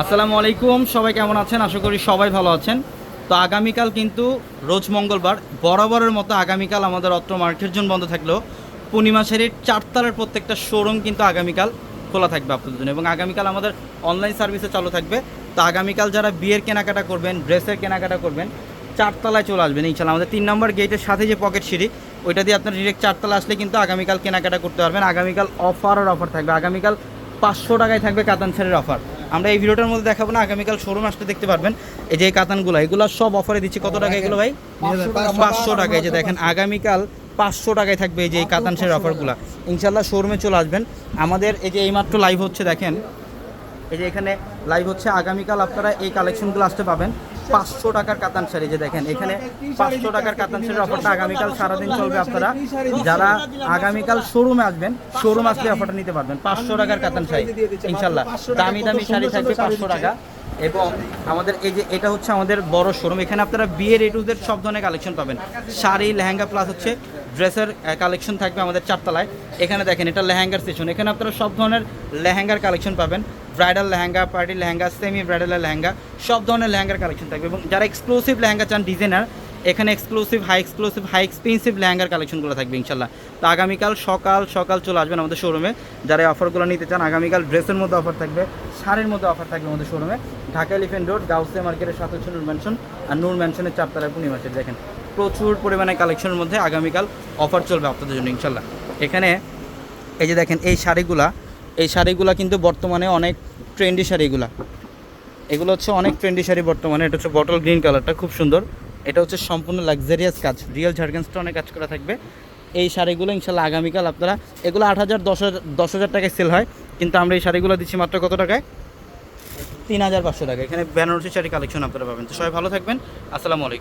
আসসালামু আলাইকুম, সবাই কেমন আছেন? আশা করি সবাই ভালো আছেন। তো আগামীকাল কিন্তু রোজ মঙ্গলবার, বরাবরের মতো আগামীকাল আমাদের অত্র মার্কেটের জন্য বন্ধ থাকলেও পূর্ণিমা শাড়ির চারতলার প্রত্যেকটা শোরুম কিন্তু আগামীকাল খোলা থাকবে আপনাদের জন্য এবং আগামীকাল আমাদের অনলাইন সার্ভিসে চালু থাকবে। তো আগামীকাল যারা বিয়ের কেনাকাটা করবেন, ড্রেসের কেনাকাটা করবেন, চারতলায় চলে আসবেন ইনশাল্লাহ আমাদের তিন নম্বর গেটের সাথে যে পকেট সিঁড়ি, ওইটা দিয়ে আপনার ডিরেক্ট চারতলা আসলে কিন্তু আগামীকাল কেনাকাটা করতে পারবেন। আগামীকাল অফার আর অফার থাকবে। আগামীকাল পাঁচশো টাকায় থাকবে কাতান শাড়ির অফার আমরা এই ভিডিওটার মধ্যে দেখাবো না, আগামীকাল শোরুম আসতে দেখতে পারবেন। এই যে কাতানগুলো, এগুলো সব অফারে দিচ্ছি। কত টাকা এগুলো ভাই? পাঁচশো টাকা। এই যে দেখেন, আগামীকাল পাঁচশো টাকায় থাকবে এই যে এই কাতান সের অফারগুলো ইনশাল্লাহ শোরুমে চলে আসবেন। আমাদের এই যে এইমাত্র লাইভ হচ্ছে, দেখেন। এই যে এখানে লাইভ হচ্ছে। আগামীকাল আপনারা এই কালেকশনগুলো আসতে পাবেন। পাঁচশো টাকার কাতান শাড়ি, যে দেখেন, এখানে পাঁচশো টাকার কাতান শাড়ির অফারটা আগামীকাল সারাদিন চলবে আপনারা। যারা আগামীকাল শোরুমে আসবেন শোরুম আসলে অফারটা নিতে পারবেন। পাঁচশো টাকার কাতান শাড়ি, ইনশাল্লাহ। দামি দামি শাড়ি থাকবে পাঁচশো টাকা। এবং আমাদের এই যে, এটা হচ্ছে আমাদের বড় শোরুম এখানে আপনারা বিয়ের এটুদের সব ধরনের কালেকশন পাবেন। শাড়ি, লেহেঙ্গা প্লাস হচ্ছে ড্রেসের কালেকশন থাকবে আমাদের চারতলায়। এখানে দেখেন, এটা লেহেঙ্গার সেশন এখানে আপনারা সব ধরনের লেহেঙ্গার কালেকশন পাবেন। Bridal lehenga, party lehenga semi bridal lehenga, সব ধরনের লেহেঙ্গার কালেকশন থাকবে এবং যারা এক্সক্লুসিভ লেহেঙ্গা চান ডিজাইনার এখানে exclusive high exclusive high expensive লেহেঙ্গার কালেকশনগুলো থাকবে ইনশাল্লাহ। তো আগামীকাল সকাল সকাল চলে আসবেন আমাদের শোরুমে যারা এই অফারগুলো নিতে চান, আগামীকাল ড্রেসের মধ্যে অফার থাকবে, শাড়ির মধ্যে অফার থাকবে আমাদের শোরুমে ঢাকা এলিফেন্ট রোড গাউসে মার্কেটের সাথে হচ্ছে নূর ম্যানশন আর নূর ম্যানশনের চারতলায় পূর্ণিমাসের দেখেন। প্রচুর পরিমাণে কালেকশনের মধ্যে আগামীকাল অফার চলবে আপনাদের জন্য ইনশাল্লাহ। এখানে এই যে দেখেন, এই শাড়িগুলা এই শাড়িগুলা কিন্তু বর্তমানে অনেক ট্রেন্ডি শাড়িগুলা। এগুলো হচ্ছে অনেক ট্রেন্ডি শাড়ি বর্তমানে। এটা হচ্ছে বটল গ্রিন কালারটা খুব সুন্দর। এটা হচ্ছে সম্পূর্ণ লাক্সারিয়াস কাজ। রিয়েল ঝাড়খান স্টোনে কাজ করা থাকবে। এই শাড়িগুলো ইনশাল্লাহ আগামীকাল আপনারা, এগুলো আট হাজার, দশ হাজার দশ হাজার টাকায় সেল হয়। কিন্তু আমরা এই শাড়িগুলো দিচ্ছি মাত্র কত টাকায়? তিন হাজার পাঁচশো টাকা। এখানে বেনারসি শাড়ি কালেকশন আপনারা পাবেন। তো সবাই ভালো থাকবেন। আসসালামু আলাইকুম।